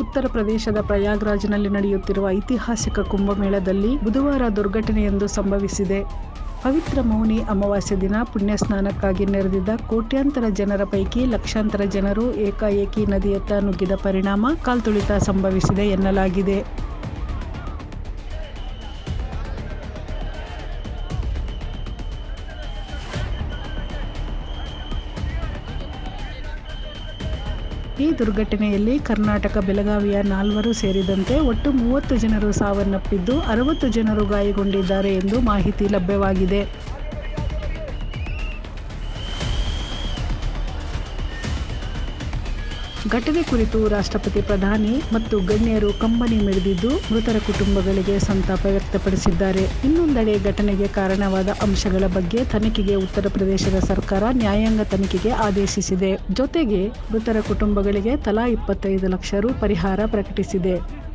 ಉತ್ತರ ಪ್ರದೇಶದ ಪ್ರಯಾಗ್ರಾಜ್ನಲ್ಲಿ ನಡೆಯುತ್ತಿರುವ ಐತಿಹಾಸಿಕ ಕುಂಭಮೇಳದಲ್ಲಿ ಬುಧವಾರ ದುರ್ಘಟನೆಯೊಂದು ಸಂಭವಿಸಿದೆ. ಪವಿತ್ರ ಮೌನಿ ಅಮಾವಾಸ್ಯೆ ದಿನ ಪುಣ್ಯ ಸ್ನಾನಕ್ಕಾಗಿ ನೆರೆದಿದ್ದ ಕೋಟ್ಯಾಂತರ ಜನರ ಪೈಕಿ ಲಕ್ಷಾಂತರ ಜನರು ಏಕಾಏಕಿ ನದಿಯತ್ತ ನುಗ್ಗಿದ ಪರಿಣಾಮ ಕಾಲ್ತುಳಿತ ಸಂಭವಿಸಿದೆ ಎನ್ನಲಾಗಿದೆ. ಈ ದುರ್ಘಟನೆಯಲ್ಲಿ ಕರ್ನಾಟಕ ಬೆಳಗಾವಿಯ ನಾಲ್ವರು ಸೇರಿದಂತೆ ಒಟ್ಟು ಮೂವತ್ತು ಜನರು ಸಾವನ್ನಪ್ಪಿದ್ದು ಅರವತ್ತು ಜನರು ಗಾಯಗೊಂಡಿದ್ದಾರೆ ಎಂದು ಮಾಹಿತಿ ಲಭ್ಯವಾಗಿದೆ. ಘಟನೆ ಕುರಿತು ರಾಷ್ಟ್ರಪತಿ ಪ್ರಧಾನಿ ಮತ್ತು ಗಣ್ಯರು ಕಂಬನಿ ಮಿಡಿದಿದ್ದು ಮೃತರ ಕುಟುಂಬಗಳಿಗೆ ಸಂತಾಪ ವ್ಯಕ್ತಪಡಿಸಿದ್ದಾರೆ. ಇನ್ನೊಂದೆಡೆ ಘಟನೆಗೆ ಕಾರಣವಾದ ಅಂಶಗಳ ಬಗ್ಗೆ ತನಿಖೆಗೆ ಉತ್ತರ ಪ್ರದೇಶದ ಸರ್ಕಾರ ನ್ಯಾಯಾಂಗ ತನಿಖೆಗೆ ಆದೇಶಿಸಿದೆ. ಜೊತೆಗೆ ಮೃತರ ಕುಟುಂಬಗಳಿಗೆ ತಲಾ ಇಪ್ಪತ್ತೈದು ಲಕ್ಷ ರು ಪರಿಹಾರ ಪ್ರಕಟಿಸಿದೆ.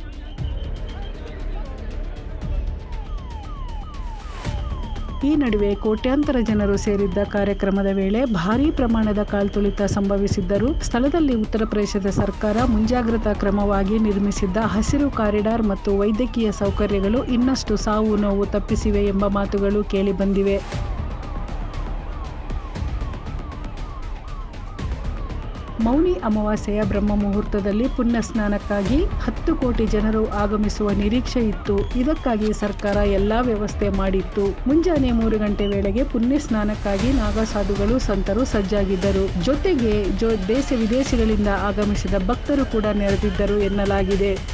ಈ ನಡುವೆ ಕೋಟ್ಯಾಂತರ ಜನರು ಸೇರಿದ್ದ ಕಾರ್ಯಕ್ರಮದ ವೇಳೆ ಭಾರೀ ಪ್ರಮಾಣದ ಕಾಲ್ತುಳಿತ ಸಂಭವಿಸಿದ್ದರೂ ಸ್ಥಳದಲ್ಲಿ ಉತ್ತರ ಪ್ರದೇಶದ ಸರ್ಕಾರ ಮುಂಜಾಗ್ರತಾ ಕ್ರಮವಾಗಿ ನಿರ್ಮಿಸಿದ್ದ ಹಸಿರು ಕಾರಿಡಾರ್ ಮತ್ತು ವೈದ್ಯಕೀಯ ಸೌಕರ್ಯಗಳು ಇನ್ನಷ್ಟು ಸಾವು ನೋವು ತಪ್ಪಿಸಿವೆ ಎಂಬ ಮಾತುಗಳು ಕೇಳಿಬಂದಿವೆ ಮೌನಿ ಅಮಾವಾಸ್ಯೆಯ ಬ್ರಹ್ಮ ಮುಹೂರ್ತದಲ್ಲಿ ಪುಣ್ಯ ಸ್ನಾನಕ್ಕಾಗಿ ಹತ್ತು ಕೋಟಿ ಜನರು ಆಗಮಿಸುವ ನಿರೀಕ್ಷೆ ಇತ್ತು. ಇದಕ್ಕಾಗಿ ಸರ್ಕಾರ ಎಲ್ಲಾ ವ್ಯವಸ್ಥೆ ಮಾಡಿತ್ತು. ಮುಂಜಾನೆ ಮೂರು ಗಂಟೆ ವೇಳೆಗೆ ಪುಣ್ಯ ಸ್ನಾನಕ್ಕಾಗಿ ನಾಗಸಾಧುಗಳು ಸಂತರು ಸಜ್ಜಾಗಿದ್ದರು. ಜೊತೆಗೆ ದೇಶ ವಿದೇಶಗಳಿಂದ ಆಗಮಿಸಿದ ಭಕ್ತರು ಕೂಡ ನೆರೆದಿದ್ದರು ಎನ್ನಲಾಗಿದೆ.